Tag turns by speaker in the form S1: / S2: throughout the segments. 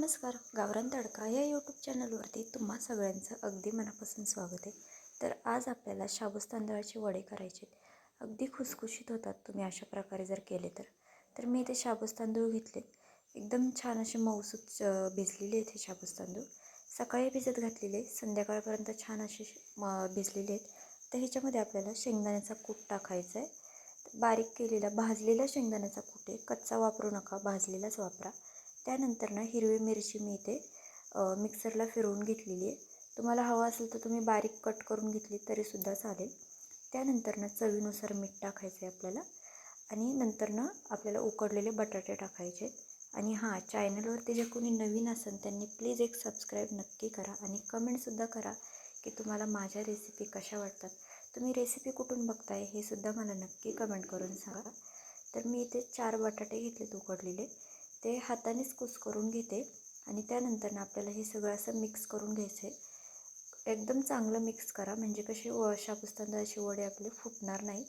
S1: नमस्कार गावरान तडका या यूट्यूब चॅनलवरती तुम्हा सगळ्यांचं अगदी मनापासून स्वागत आहे. तर आज आपल्याला शाबूस तांदळाचे वडे करायचे आहेत. अगदी खुसखुशीत होतात तुम्ही अशा प्रकारे जर केले तर. तर मी इथे शाबूस तांदूळ घेतले एकदम छान असे मऊसूत भिजलेले आहेत हे शाबूस तांदूळ. सकाळी भिजत घातलेले संध्याकाळपर्यंत छान असे म भिजलेले आहेत. तर ह्याच्यामध्ये आपल्याला शेंगदाण्याचा कूट टाकायचा आहे. बारीक केलेला भाजलेला शेंगदाण्याचा कूट आहे. कच्चा वापरू नका भाजलेलाच वापरा. त्यानंतर ना हिरवी मिरची मी इथे मिक्सरला फिरवून घेतलेली आहे. तुम्हाला हवं असेल तर तुम्ही बारीक कट करून घेतली तरीसुद्धा चालेल. त्यानंतर ना चवीनुसार मीठ टाकायचं आहे आपल्याला आणि नंतर ना आपल्याला उकडलेले बटाटे टाकायचे. आणि हां चॅनलवरती जे कोणी नवीन असेल त्यांनी प्लीज एक सबस्क्राईब नक्की करा आणि कमेंटसुद्धा करा की तुम्हाला माझ्या रेसिपी कशा वाटतात. तुम्ही रेसिपी कुठून बघताय हे सुद्धा मला नक्की कमेंट करून सांगा. तर मी इथे चार बटाटे घेतलेत उकडलेले. ते हातानेच कुस करून घेते आणि त्यानंतर आपल्याला हे सगळं असं मिक्स करून घ्यायचं आहे एकदम चांगलं मिक्स करा म्हणजे कशी व शाबूस तांदळाचे वडे आपले फुटणार नाही.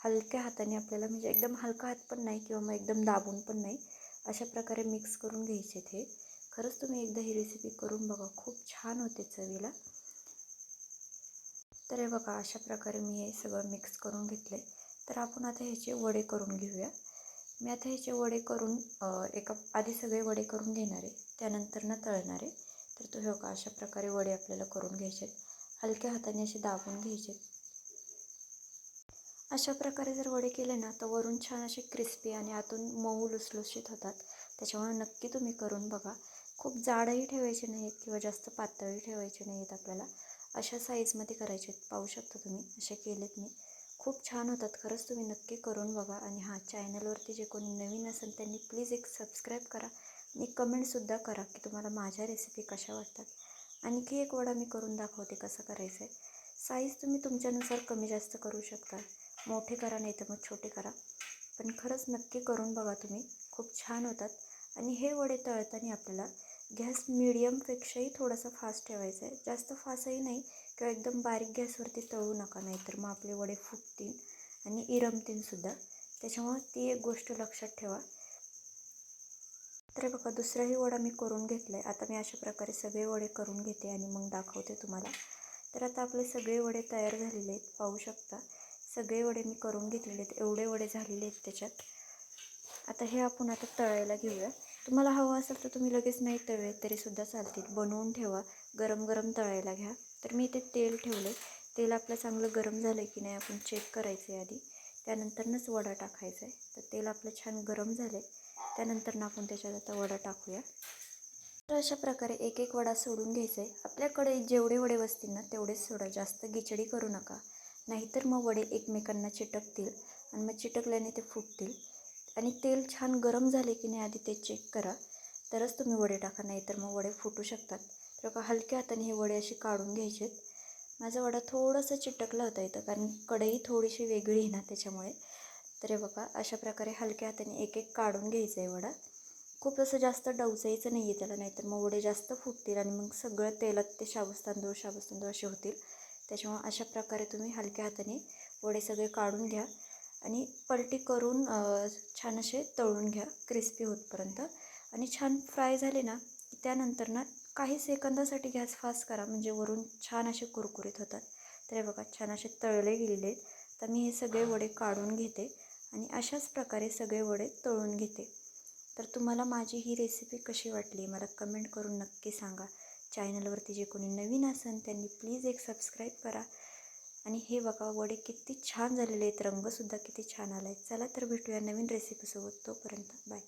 S1: हलक्या हाताने आपल्याला म्हणजे एकदम हलका हात पण नाही किंवा मग एकदम दाबून पण नाही अशा प्रकारे मिक्स करून घ्यायचे ते. खरंच तुम्ही एकदा ही रेसिपी करून बघा खूप छान होते चवीला. तर हे बघा अशा प्रकारे मी हे सगळं मिक्स करून घेतले तर आपण आता ह्याचे वडे करून घेऊया. मी आता ह्याचे वडे करून एका आधी सगळे वडे करून घेणार आहे त्यानंतर ना तळणार. आहे तर तो हे बघा अशा प्रकारे वडे आपल्याला करून घ्यायचे आहेत हलक्या हाताने असे दाबून घ्यायचे अशा प्रकारे जर वडे केले ना तर वरून छान असे क्रिस्पी आणि आतून मऊ लुसलुशीत होतात. त्याच्यामुळे नक्की तुम्ही करून बघा. खूप जाडही ठेवायचे नाहीत किंवा जास्त पातळही ठेवायचे नाहीत आपल्याला. अशा साईजमध्ये करायचे आहेत पाहू शकता तुम्ही असे केलेत मी. खूप छान होतात. खरंच तुम्ही नक्की करून बघा आणि हां चॅनलवरती जे कोणी नवीन असेल त्यांनी प्लीज एक सबस्क्राईब करा आणि कमेंटसुद्धा करा की तुम्हाला माझ्या रेसिपी कशा वाटतात. आणखी एक वडा मी करून दाखवते कसं करायचं आहे साईज तुम्ही तुमच्यानुसार कमी जास्त करू शकता. मोठे करा नाही तर मग छोटे करा. पण खरंच नक्की करून बघा तुम्ही. खूप छान होतात. आणि हे वडे तळताना आपल्याला गॅस मिडियमपेक्षाही थोडासा फास्ट ठेवायचा आहे जास्त फास्टही नाही. किंवा एकदम बारीक गॅसवरती तळू नका नाहीतर मग आपले वडे फुटतील आणि इरमतील सुद्धा. त्याच्यामुळं ती एक गोष्ट लक्षात ठेवा. तर बघा दुसराही वडा मी करून घेतला आहे आता मी अशा प्रकारे सगळे वडे करून घेते आणि मग दाखवते तुम्हाला. तर आता आपले सगळे वडे तयार झालेले आहेत. पाहू शकता सगळे वडे मी करून घेतलेले आहेत. एवढे वडे झालेले आहेत त्याच्यात. आता हे आपण आता तळायला घेऊया. तुम्हाला हवं असेल तर तुम्ही लगेच नाही तळले तरीसुद्धा चालतील. बनवून ठेवा. गरम गरम तळायला घ्या. तर मी इथे तेल ठेवलं तेल आपलं चांगलं गरम झालं आहे की नाही आपण चेक करायचं आहे आधी. त्यानंतरनंच वडा टाकायचा आहे तर तेल आपलं छान गरम झालं आहे त्यानंतरनं आपण त्याच्यात आता वडा टाकूया. तर अशा प्रकारे एक एक वडा सोडून घ्यायचा आहे आपल्याकडे जेवढे वडे बसतील ना तेवढेच सोडा. जास्त गिचडी करू नका. नाहीतर मग वडे एकमेकांना चिटकतील आणि मग चिटकल्याने ते फुटतील. आणि तेल छान गरम झाले की नाही आधी ते चेक करा. तरच तुम्ही वडे टाका. नाहीतर मग वडे फुटू शकतात. तर हलक्या हाताने हे वडे असे काढून घ्यायचेत. माझा वडा थोडासा चिटकला होता इथं कारण कढई थोडीशी वेगळी आहे ना त्याच्यामुळे. तर बघा अशा प्रकारे हलक्या हाताने एक एक काढून घ्यायचं आहे वडा. खूप असं जास्त डवचायचं नाही आहे त्याला नाहीतर मग वडे जास्त फुटतील आणि मग सगळं तेलात ते शाबूस तांदूळ शाबूस तांदूळ असे होतील. त्याच्यामुळे अशा प्रकारे तुम्ही हलक्या हाताने वडे सगळे काढून घ्या आणि पलटी करून छान असे तळून घ्या क्रिस्पी होतपर्यंत. आणि छान फ्राय झाले ना की त्यानंतर ना काही सेकंदासाठी गॅस फास्ट करा. म्हणजे वरून छान असे कुरकुरीत होतात. तर हे बघा छान असे तळले गेलेले आहेत. तर मी हे सगळे वडे काढून घेते आणि अशाच प्रकारे सगळे वडे तळून घेते. तर तुम्हाला माझी ही रेसिपी कशी वाटली मला कमेंट करून नक्की सांगा. चॅनलवरती जे कोणी नवीन असेल त्यांनी प्लीज एक सबस्क्राईब करा. आणि हे बघा वडे किती छान झालेले आहेत. रंगसुद्धा किती छान आला आहे चला तर भेटूया नवीन रेसिपीसोबत तोपर्यंत बाय